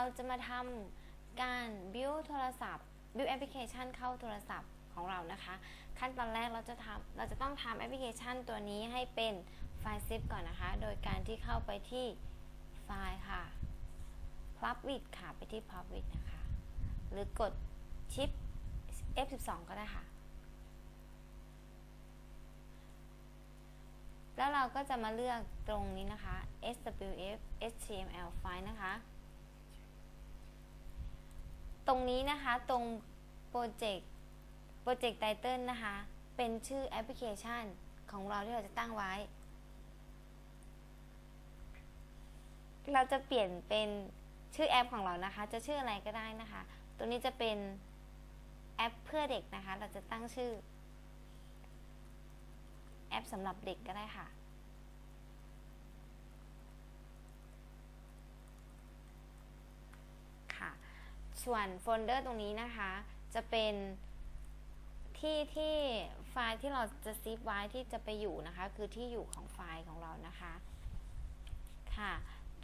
เราจะมาทำการ build โทรศัพท์ build application เข้าโทรศัพท์ของเรานะคะ ขั้นตอนแรกเราจะทำเราจะต้องทำแอปพลิเคชันตัวนี้ให้เป็นไฟล์ zip ก่อนนะคะ โดยการที่เข้าไปที่ไฟล์ค่ะ public ค่ะ ไปที่ public นะคะ หรือกดชิป F12 ก็ได้ค่ะ แล้วเราก็จะมาเลือกตรงนี้นะคะ swf html file นะคะ ตรงนี้นะคะตรงโปรเจกต์โปรเจกต์ไตเติลนะคะ เป็นชื่อแอปพลิเคชันของเราที่เราจะตั้งไว้ เราจะเปลี่ยนเป็นชื่อแอปของเรานะคะ จะชื่ออะไรก็ได้นะคะ ตัวนี้จะเป็นแอปเพื่อเด็กนะคะ เราจะตั้งชื่อ แอปสำหรับเด็กก็ได้ค่ะค่ะ ส่วนโฟลเดอร์ตรงนี้นะคะ จะเป็นที่ที่ไฟล์ที่เราจะซิปไว้ที่จะไปอยู่นะคะ คือที่อยู่ของไฟล์ของเรานะคะ ค่ะ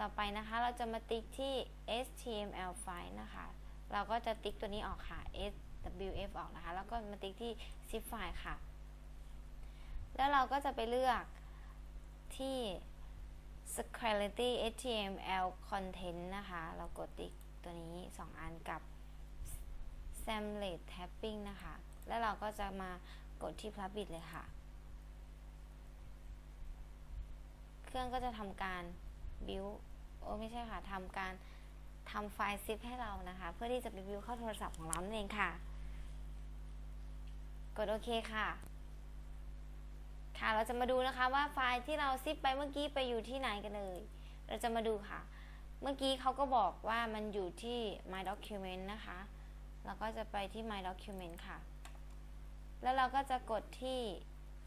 ต่อไปนะคะเราจะมาติ๊กที่ html ไฟล์นะคะ เราก็จะติ๊กตัวนี้ออกค่ะ swf ออกนะคะ แล้วก็มาติ๊กที่ zip ไฟล์ค่ะ แล้วเราก็จะไปเลือกที่ security html content นะคะ เรากดติ๊ก ตัวนี้ 2 อันกับ samlet tapping นะคะ แล้วเราก็จะมากดที่ public เลยค่ะ เครื่องก็จะทำการ build โอ้ไม่ใช่ค่ะทำการทำไฟล์ zip ให้เรานะคะ เพื่อที่จะไป build เข้าโทรศัพท์ของเรานั่นเองค่ะ กดโอเคค่ะ ค่ะเราจะมาดูนะคะว่าไฟล์ที่เราซิปไปเมื่อกี้ไปอยู่ที่ไหนกันเลย เราจะมาดูค่ะ เมื่อกี้เขาก็บอกว่ามันอยู่ที่ my document นะคะ เราก็จะไปที่ my document ค่ะ แล้วเราก็จะกดที่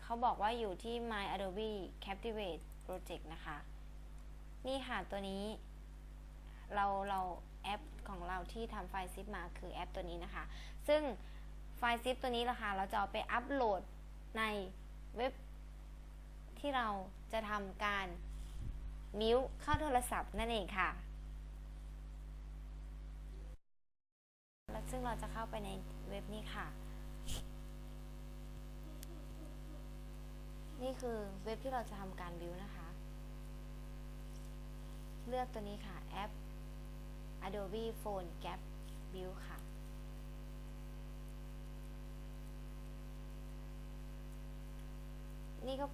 เขาบอกว่าอยู่ที่ my adobe captivate project นะคะ นี่ค่ะตัวนี้ เราเราแอปของเราที่ทำไฟล์ซิปมาคือแอปตัวนี้นะคะ ซึ่งไฟล์ซิปตัวนี้ละค่ะเราจะเอาไปอัปโหลดในเว็บที่เราจะทำการ มิวเข้าโทรศัพท์นั่นเองค่ะ และซึ่งเราจะเข้าไปในเว็บนี้ค่ะ นี่คือเว็บที่เราจะทำการบิวนะคะ เลือกตัวนี้ค่ะ แอป Adobe Phone Gap Build ค่ะนี่ก็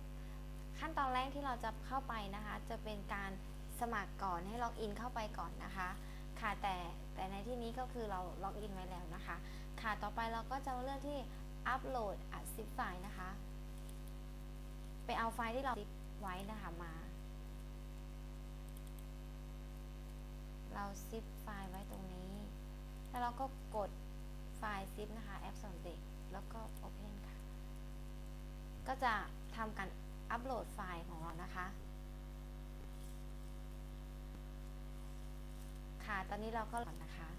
ขั้นตอนแรกที่เราจะเข้าไปนะคะ จะเป็นการสมัครก่อนให้ล็อกอินเข้าไปก่อนนะคะ ค่ะแต่แต่ในที่นี้ก็คือเราล็อกอินไว้แล้วนะคะ ค่ะต่อไปเราก็จะเลือกที่อัปโหลดอัดซิปไฟล์นะคะ ไปเอาไฟล์ที่เราซิปไว้นะคะมา เราซิปไฟล์ไว้ตรงนี้ แล้วเราก็กดไฟล์ซิปนะคะแอปสอนเด็กแล้วก็ Open ค่ะ ก็จะทำการ อัปโหลดไฟล์ของเรานะคะ ค่ะ ตอนนี้เราก็ก่อนนะคะ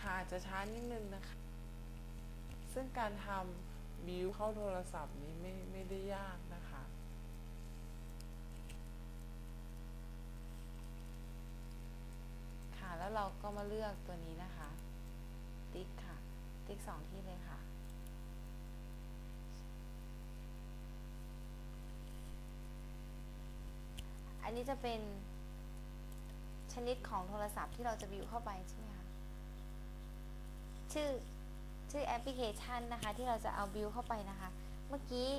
ค่ะจจะช้านิดนึงนะคะ ซึ่งการทำบิวเข้าโทรศัพท์นี้ไม่ไม่ได้ยากนะคะ ค่ะ แล้ว เราก็มาเลือกตัวนี้นะคะ ติ๊กค่ะ ติ๊กสองที่เลยค่ะ อันนี้จะเป็นชนิดของโทรศัพท์ที่เราจะวิวเข้าไปใช่ไหมคะชื่อชื่อแอปพลิเคชันนะคะ ที่เราจะเอาบิวเข้าไปนะคะ เมื่อกี้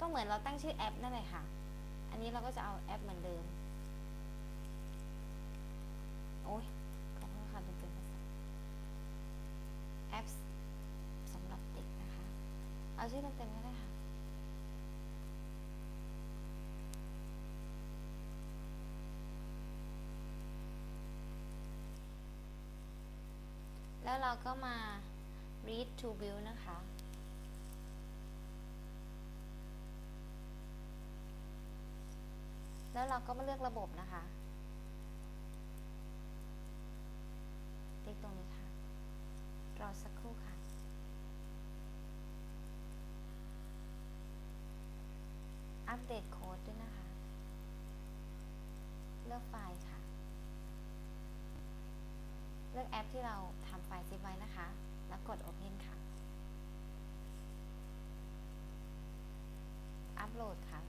ก็เหมือนเราตั้งชื่อแอปนั่นแหละค่ะ อันนี้เราก็จะเอาแอปเหมือนเดิม โอ้ยขอโทษค่ะลืมเป็นภาษาแอปสำหรับเด็กนะคะ เอาชื่อเต็มๆก็ได้ค่ะแล้วเราก็มา read to build นะคะ แล้วเราก็มาเลือกระบบนะคะ ติ๊กตรงนี้ค่ะ รอสักครู่ค่ะ เดตโค้ดด้วยนะคะ เลือกไฟล์ค่ะ เลือกแอปที่เราทำไฟล์ซิปไว้นะคะ แล้วกด Open ค่ะ อัปโหลดค่ะ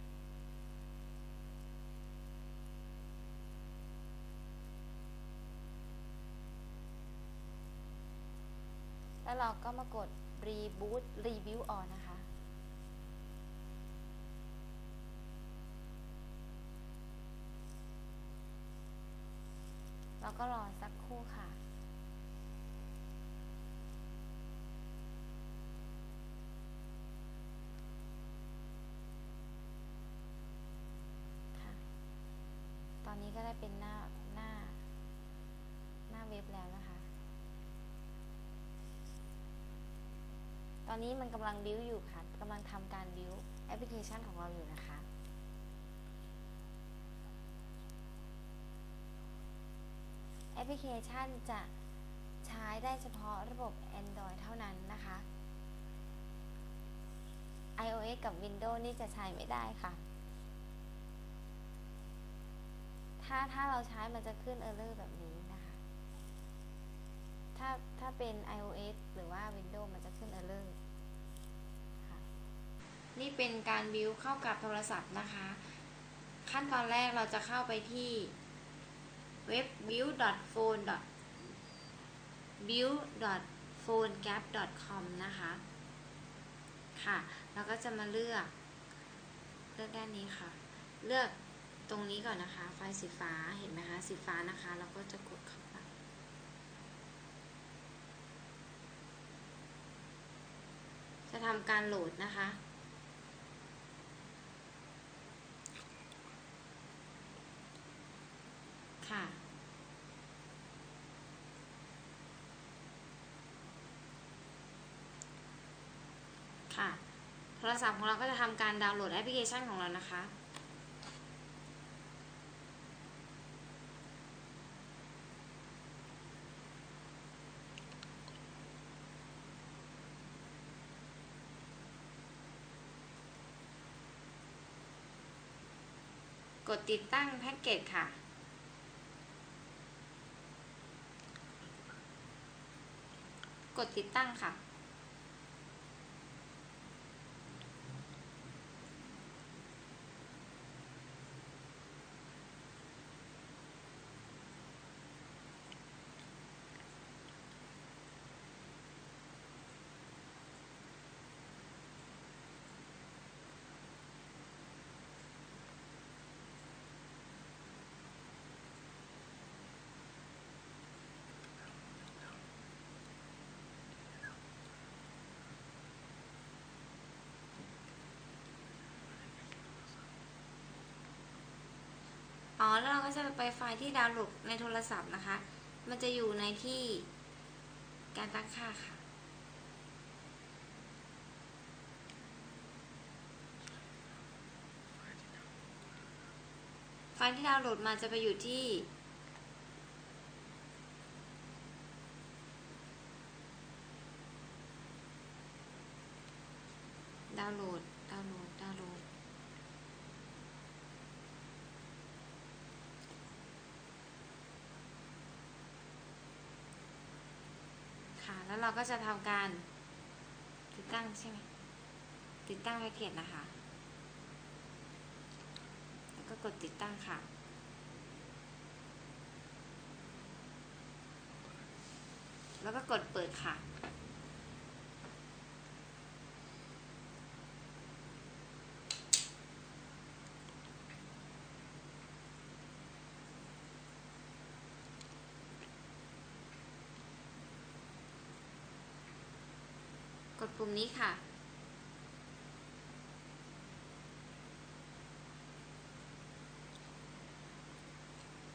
แล้วเราก็มากด Reboot Review On นะคะ ก็รอสักครู่ค่ะค่ะ ตอนนี้ก็ได้เป็นหน้าหน้า หน้าเว็บแล้วนะคะ ตอนนี้มันกำลังบิวอยู่ค่ะกำลังทำการบิวแอปพลิเคชันของเราอยู่นะคะ แอ ปพลิเคชันจะใช้ได้เฉพาะระบบ Android เท่านั้นนะคะ iOS กับ Windows นี่จะใช้ไม่ได้ค่ะ ถ้าถ้าเราใช้มันจะขึ้น Error แบบนี้นะคะ ถ้าถ้าเป็น iOS หรือว่า Windows มันจะขึ้น Error นี่เป็นการบิวเข้ากับโทรศัพท์นะคะ ขั้นตอนแรกเราจะเข้าไปที่ เว็บ build.phone build.phonegap.com นะคะ ค่ะ แล้วก็จะมาเลือก เลือกด้านนี้ค่ะ เลือกตรงนี้ก่อนนะคะ ไฟสีฟ้า เห็นไหมคะ สีฟ้านะคะ แล้วก็จะกดเข้าไป จะทำการโหลดนะคะ ค่ะ โทรศัพท์ของเราก็จะทำการดาวน์โหลดแอปพลิเคชันของเรานะคะ กดติดตั้งแพ็กเกจค่ะกดติดตั้งค่ะ อ๋อแล้วเราก็จะไปไฟล์ที่ดาวน์โหลดในโทรศัพท์นะคะ มันจะอยู่ในที่การตั้งค่าค่ะ ไฟล์ที่ดาวน์โหลดมาจะไปอยู่ที่ดาวน์โหลด ดาวน์โหลด ดาวน์โหลด ค่ะ แล้วเราก็จะทำการติดตั้งใช่ไหมติดตั้งแพ็กเกจนะคะ แล้วก็กดติดตั้งค่ะ แล้วก็กดเปิดค่ะ ปุ่มนี้ค่ะ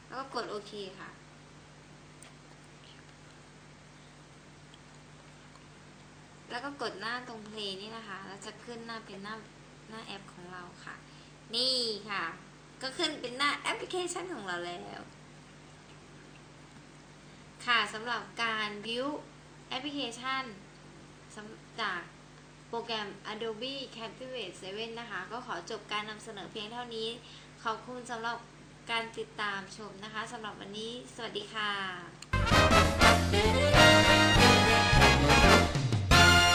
แล้วก็กดโอเคค่ะแล้วก็กดหน้าตรงเพลงนี่นะคะ แล้วจะขึ้นหน้าเป็นหน้าหน้าแอปของเราค่ะ นี่ค่ะ ก็ขึ้นเป็นหน้าแอปพลิเคชันของเราแล้ว ค่ะสำหรับการ build แอปพลิเคชัน จากโปรแกรม Adobe Captivate 7 นะคะ ก็ขอจบการนำเสนอเพียงเท่านี้ ขอบคุณสำหรับการติดตามชมนะคะสำหรับวันนี้ สวัสดีค่ะ